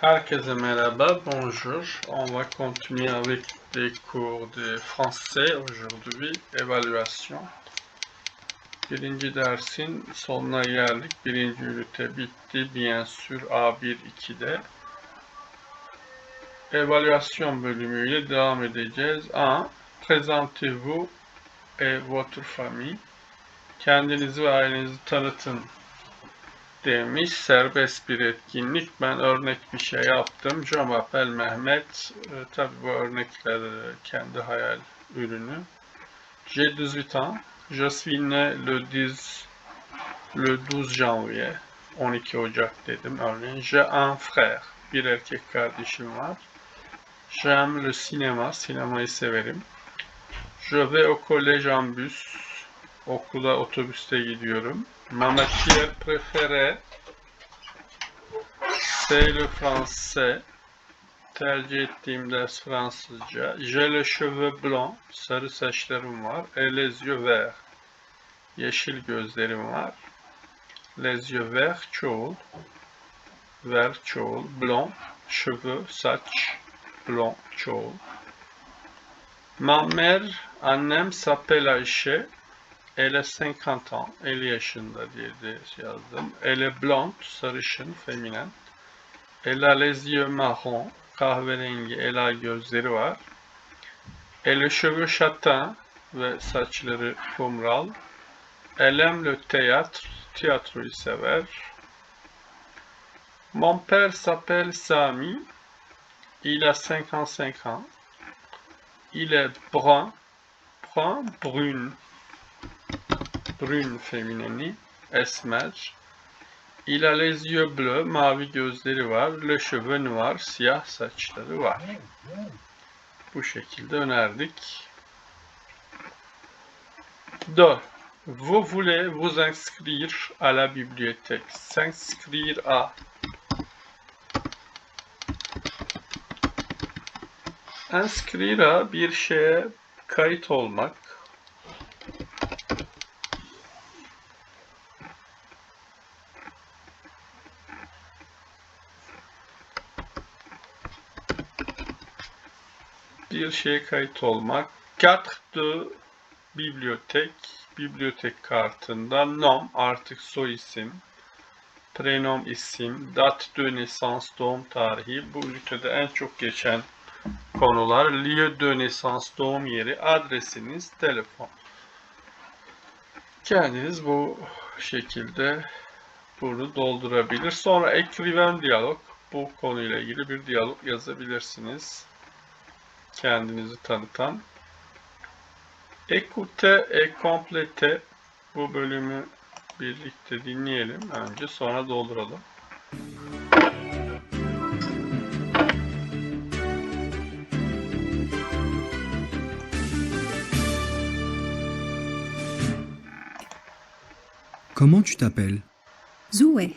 Herkese merhaba, bonjour. On va continuer avec les cours de français aujourd'hui, évaluation. Birinci dersin sonuna geldik. Birinci ünite bitti. Bien sûr A1, 2'de. Evaluasyon bölümüyle devam edeceğiz. A. Présentez-vous et votre famille. Kendinizi ve ailenizi tanıtın demiş. Serbest bir etkinlik. Ben örnek bir şey yaptım. Je m'appelle Mehmet. E, tabii bu örnekler e, kendi hayal ürünü. J'ai 18 ans. Je le 10 le 12 janvier. 12 Ocak dedim örneğin. J'ai un frère. Bir erkek kardeşim var. J'aime le cinéma. Sinemayı severim. Je vais au collège en bus. Okula otobüste gidiyorum. Ma matière préférée c'est le français. Tercih ettiğim ders Fransızca. J'ai les cheveux blancs. Sarı saçlarım var. Et les yeux verts. Yeşil gözlerim var. Les yeux verts çoğul. Vert çoğul. Blanc cheveux saç. Blanc çoğul. Ma mère annem s'appelle Ayşe. Elle a 50 ans. 50 yaşında diye de yazdım. Elle est blonde, sarışın, feminen. Elle a les yeux marron, kahverengi, ela gözleri var. Elle a cheveux châtain ve saçları. Elle aime le théâtre. Mon père s'appelle Sami. Il a 55 ans. Il est brun, brun, brune brune féminini, esmer. Il a les yeux bleus, mavi gözleri var. Le cheveux noir, siyah saçları var. Bu şekilde önerdik. 4. Vous voulez vous inscrire à la bibliothèque. S'inscrire à. Inscrire à bir şeye kayıt olmak. Bir şeye kayıt olmak. Carte bibliotek, bibliotek kartında nom artık soy isim, prenom isim, date de naissance doğum tarihi. Bu ünitede en çok geçen konular. Lieu de naissance doğum yeri, adresiniz, telefon. Kendiniz bu şekilde bunu doldurabilir. Sonra ekriven diyalog. Bu konuyla ilgili bir diyalog yazabilirsiniz kendinizi tanıtan. Écoute et complete bu bölümü birlikte dinleyelim önce sonra dolduralım. Comment tu t'appelles? Zoé.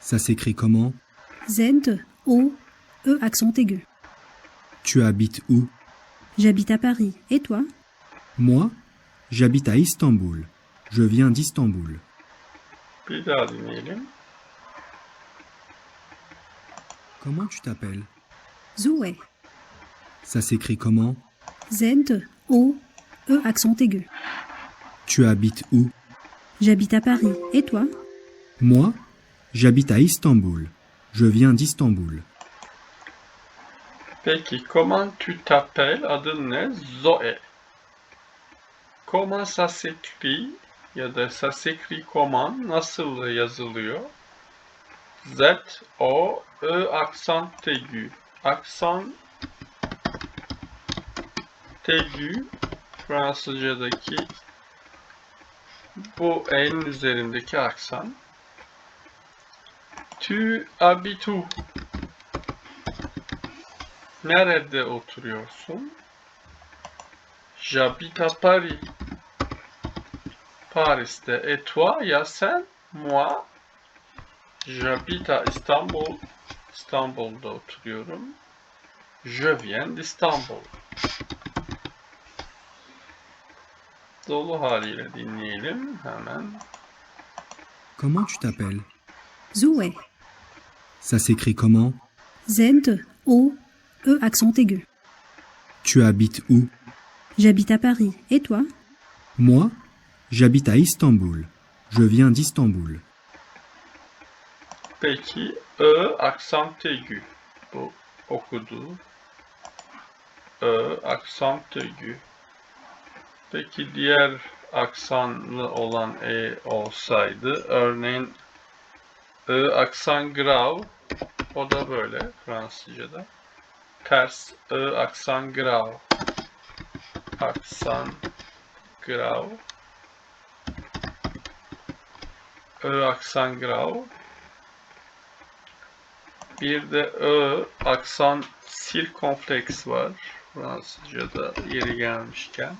Ça s'écrit comment? Z, O, E accent aigu. Tu habites où? J'habite à Paris. Et toi? Moi, j'habite à Istanbul. Je viens d'Istanbul. Bir daha dinleyelim. Comment tu t'appelles? Zoé. Ça s'écrit comment? Z, O, E accent aigu. Tu habites où? J'habite à Paris. Et toi? Moi, j'habite à Istanbul. Je viens d'Istanbul. Peki, comment tu t'appelles? Adın ne? Zoe. Comment ça s'écrit? Ya da ça s'écrit comment? Nasıl yazılıyor? Z, O, Ö aksan aigu. Aksan aigu Fransızcadaki bu E'nin üzerindeki aksan. Tu habites où? Nerede oturuyorsun? J'habite à Paris. Paris'te. Et toi, ya sen? Moi? J'habite à İstanbul. İstanbul'da oturuyorum. Je viens d'Istanbul. Dolu haliyle dinleyelim hemen. Comment tu t'appelles? Zoé. Ça s'écrit comment? Z, O, E accent aigu. Tu habites où? J'habite à Paris. Et toi? Moi, j'habite à Istanbul. Je viens d'Istanbul. Peki Ö aksant aigu. Bu okudu. Ö aksant aigu. Peki diğer aksanlı olan E olsaydı örneğin Ö aksan grav o da böyle Fransızca'da. Ters Ö aksan grav. Aksan grav. Ö aksan grav. Bir de Ö aksan sirkonfleks var. Fransızca'da yeri gelmişken.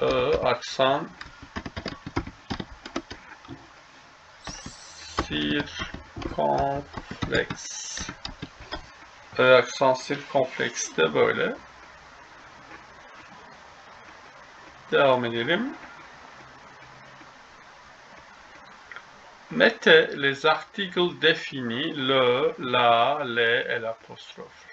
Ö aksan sirkonfleks. Ö aksan sirkonfleks de böyle. Devam edelim. Mettez les articles définis le, la, le et l'apostrophe.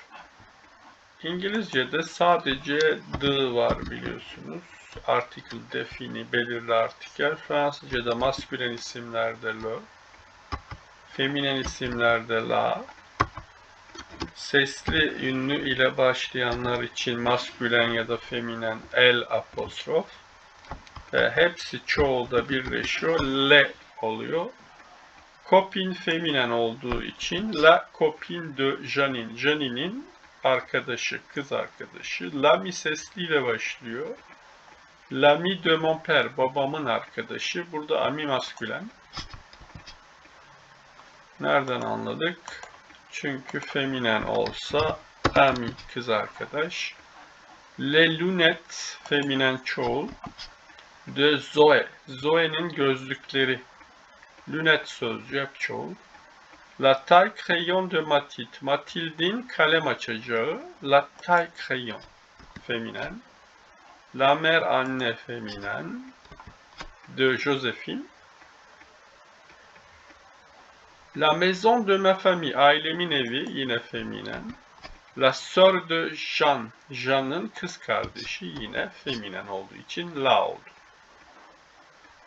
İngilizce'de sadece the var biliyorsunuz. Article defini, belirli artikel. Fransızca'da maskülen isimlerde le, feminen isimlerde la, sesli ünlü ile başlayanlar için maskülen ya da feminen el apostrof ve hepsi çoğulda birleşiyor. Le oluyor. Copine feminen olduğu için la copine de Janine. Janine'in arkadaşı, kız arkadaşı. L'ami sesliyle başlıyor. L'ami de mon père, babamın arkadaşı. Burada ami maskülen. Nereden anladık? Çünkü feminen olsa ami kız arkadaş. Les lunettes feminen çoğul. De Zoe. Zoe'nin gözlükleri. Lunet sözcüğü hep çoğul. La taille crayon de Mathilde. Mathilde'in kalem açacağı. La taille crayon. Feminen. La mère anne feminen. De Joséphine. La maison de ma famille. Ailemin evi yine feminen. La sœur de Jean. Jean'ın kız kardeşi yine feminen olduğu için la oldu.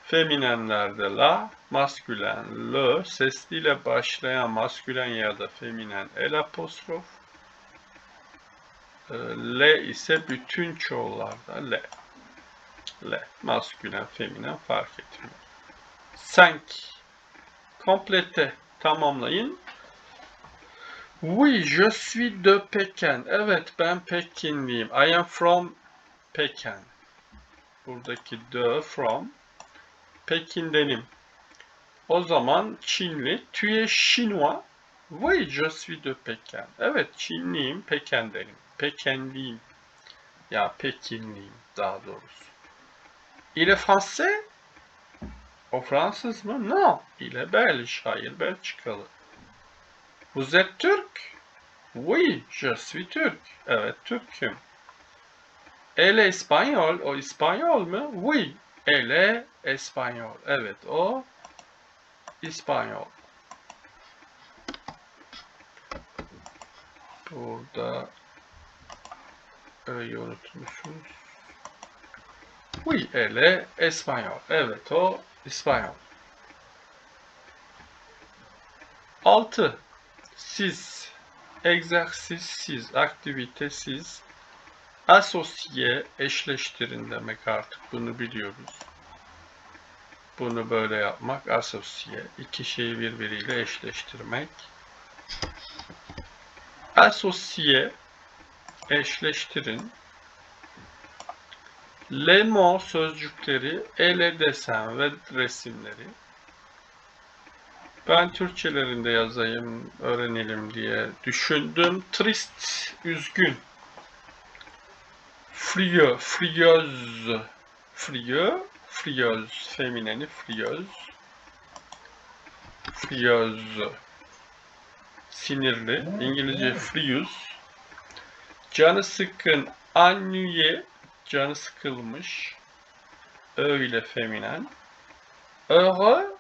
Feminenlerde la, maskülen le, sesliyle başlayan maskülen ya da feminen el apostrof. Ee, Le ise bütün çoğullarda le. Le, maskülen, feminen fark etmiyor. Sank, komplete, tamamlayın. Oui, je suis de Pekin. Evet, ben Pekinliyim. I am from Pekin. Buradaki de, from. Pekin'denim. O zaman Çinli. Tu es chinois? Oui, je suis de Pekin. Evet, Çinliyim, Pekin'denim. Pekinliyim. Ya Pekinliyim daha doğrusu. Il est français? O Fransız mı? No. Il est belge. Hayır, Belçikalı. Vous êtes turc? Oui, je suis turc. Evet, Türk'üm. Elle est espagnol. O İspanyol mu? Oui, elle est espagnol. Evet, o İspanyol. Burada öyle unutmuşuz. Oui, elle est espagnol. Evet, o İspanyol. 6. Siz. Egzersiz siz. Aktivite siz. Asosiye eşleştirin demek artık bunu biliyoruz. Bunu böyle yapmak asosiye. iki şeyi birbiriyle eşleştirmek. Asosiye eşleştirin. Lemo sözcükleri ele desen ve resimleri. Ben Türkçelerinde yazayım, öğrenelim diye düşündüm. Trist, üzgün. Frieux, frieuse. Frieux, frieuse. Femineni frieuse. Frieuse. Sinirli. İngilizce frious. Canı sıkkın, ennuyé. Canı sıkılmış. Öyle feminen. Heureux,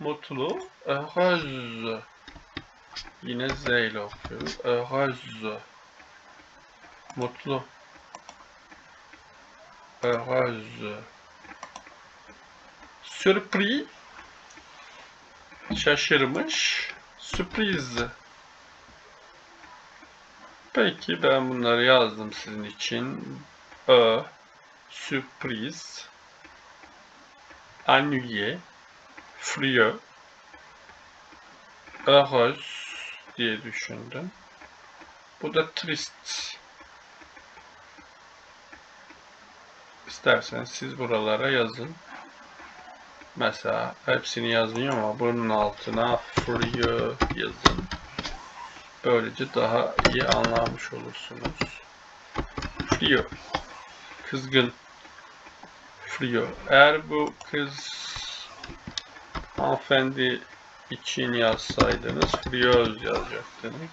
mutlu. Heureuse. Yine Z ile okuyoruz. Heureuse. Mutlu. Heureuse. Sürpriz. Şaşırmış. Sürpriz. Peki ben bunları yazdım sizin için. Ö. Sürpriz. Ennuyé. Furieux. Heureuse diye düşündüm. Bu da trist. İsterseniz siz buralara yazın. Mesela hepsini yazmıyor ama bunun altına furieux yazın. Böylece daha iyi anlamış olursunuz. Furieux. Kızgın. Furieux. Eğer bu kız hanımefendi için yazsaydınız furieuse yazacaktınız.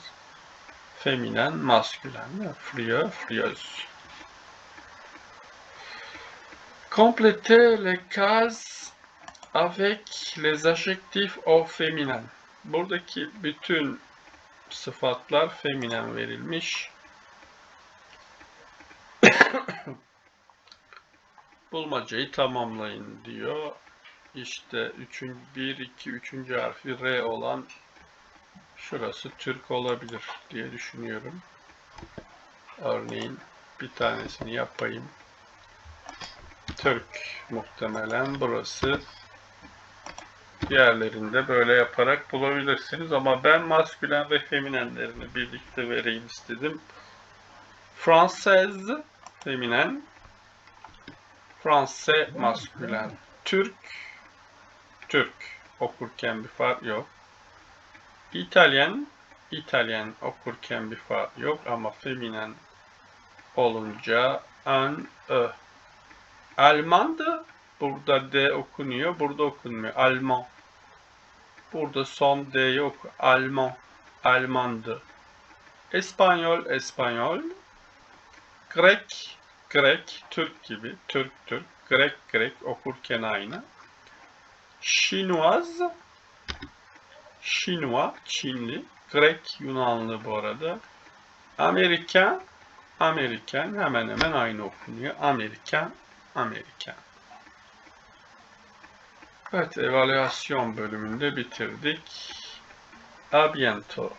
Feminen, maskülen. Furieux, furieuse. Complétez les cases avec les adjectifs au féminin. Buradaki bütün sıfatlar feminen verilmiş. Bulmacayı tamamlayın diyor. İşte 3. 1 2 3. harfi R olan şurası Türk olabilir diye düşünüyorum. Örneğin bir tanesini yapayım. Türk muhtemelen burası. Diğerlerinde böyle yaparak bulabilirsiniz ama ben maskülen ve feminenlerini birlikte vereyim istedim. Française feminen, Fransız maskülen, Türk Türk okurken bir fark yok. İtalyan İtalyan okurken bir fark yok ama feminen olunca an ö. Alman da burada D okunuyor, burada okunmuyor. Alman. Burada son D yok. Alman. Almandı. İspanyol, İspanyol. Grek, Grek, Türk gibi. Türk, Türk. Grek, Grek okurken aynı. Şinuaz, Şinua, Çinli. Grek, Yunanlı bu arada. Amerikan, Amerikan hemen hemen aynı okunuyor. Amerikan, Amerikan. Evet, evaluasyon bölümünde bitirdik. A bientôt.